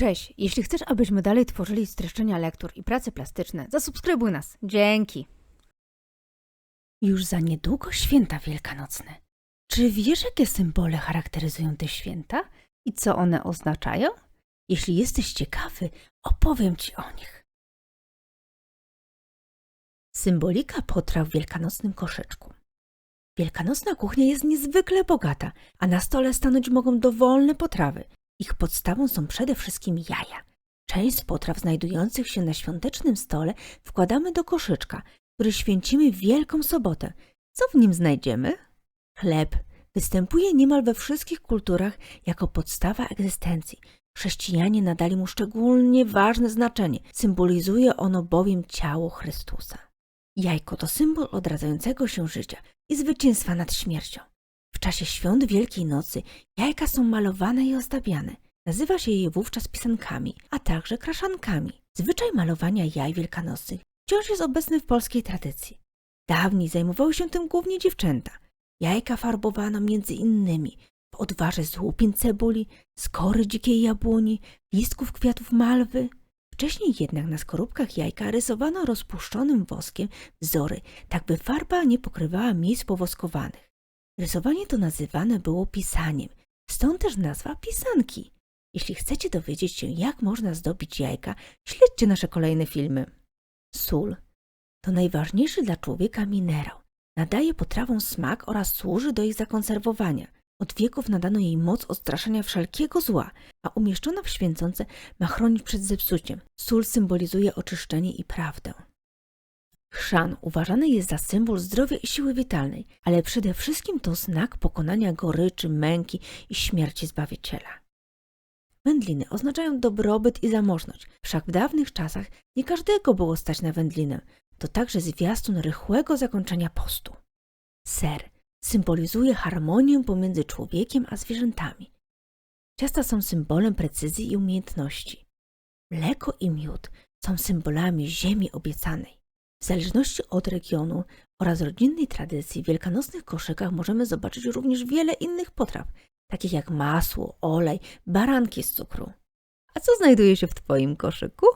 Cześć, jeśli chcesz, abyśmy dalej tworzyli streszczenia lektur i prace plastyczne, zasubskrybuj nas. Dzięki. Już za niedługo święta wielkanocne. Czy wiesz, jakie symbole charakteryzują te święta i co one oznaczają? Jeśli jesteś ciekawy, opowiem ci o nich. Symbolika potraw w wielkanocnym koszyczku. Wielkanocna kuchnia jest niezwykle bogata, a na stole stanąć mogą dowolne potrawy. Ich podstawą są przede wszystkim jaja. Część z potraw znajdujących się na świątecznym stole wkładamy do koszyczka, który święcimy Wielką Sobotę. Co w nim znajdziemy? Chleb występuje niemal we wszystkich kulturach jako podstawa egzystencji. Chrześcijanie nadali mu szczególnie ważne znaczenie. Symbolizuje ono bowiem ciało Chrystusa. Jajko to symbol odradzającego się życia i zwycięstwa nad śmiercią. W czasie świąt Wielkiej Nocy jajka są malowane i ozdabiane. Nazywa się je wówczas pisankami, a także kraszankami. Zwyczaj malowania jaj wielkanocnych wciąż jest obecny w polskiej tradycji. Dawniej zajmowały się tym głównie dziewczęta. Jajka farbowano między innymi w odwarze z łupin cebuli, skory dzikiej jabłoni, listków kwiatów malwy. Wcześniej jednak na skorupkach jajka rysowano rozpuszczonym woskiem wzory, tak by farba nie pokrywała miejsc powoskowanych. Rysowanie to nazywane było pisaniem, stąd też nazwa pisanki. Jeśli chcecie dowiedzieć się, jak można zdobić jajka, śledźcie nasze kolejne filmy. Sól to najważniejszy dla człowieka minerał. Nadaje potrawom smak oraz służy do ich zakonserwowania. Od wieków nadano jej moc odstraszania wszelkiego zła, a umieszczona w święconce ma chronić przed zepsuciem. Sól symbolizuje oczyszczenie i prawdę. Chrzan uważany jest za symbol zdrowia i siły witalnej, ale przede wszystkim to znak pokonania goryczy, męki i śmierci Zbawiciela. Wędliny oznaczają dobrobyt i zamożność, wszak w dawnych czasach nie każdego było stać na wędlinę. To także zwiastun rychłego zakończenia postu. Ser symbolizuje harmonię pomiędzy człowiekiem a zwierzętami. Ciasta są symbolem precyzji i umiejętności. Mleko i miód są symbolami ziemi obiecanej. W zależności od regionu oraz rodzinnej tradycji w wielkanocnych koszykach możemy zobaczyć również wiele innych potraw, takich jak masło, olej, baranki z cukru. A co znajduje się w Twoim koszyku?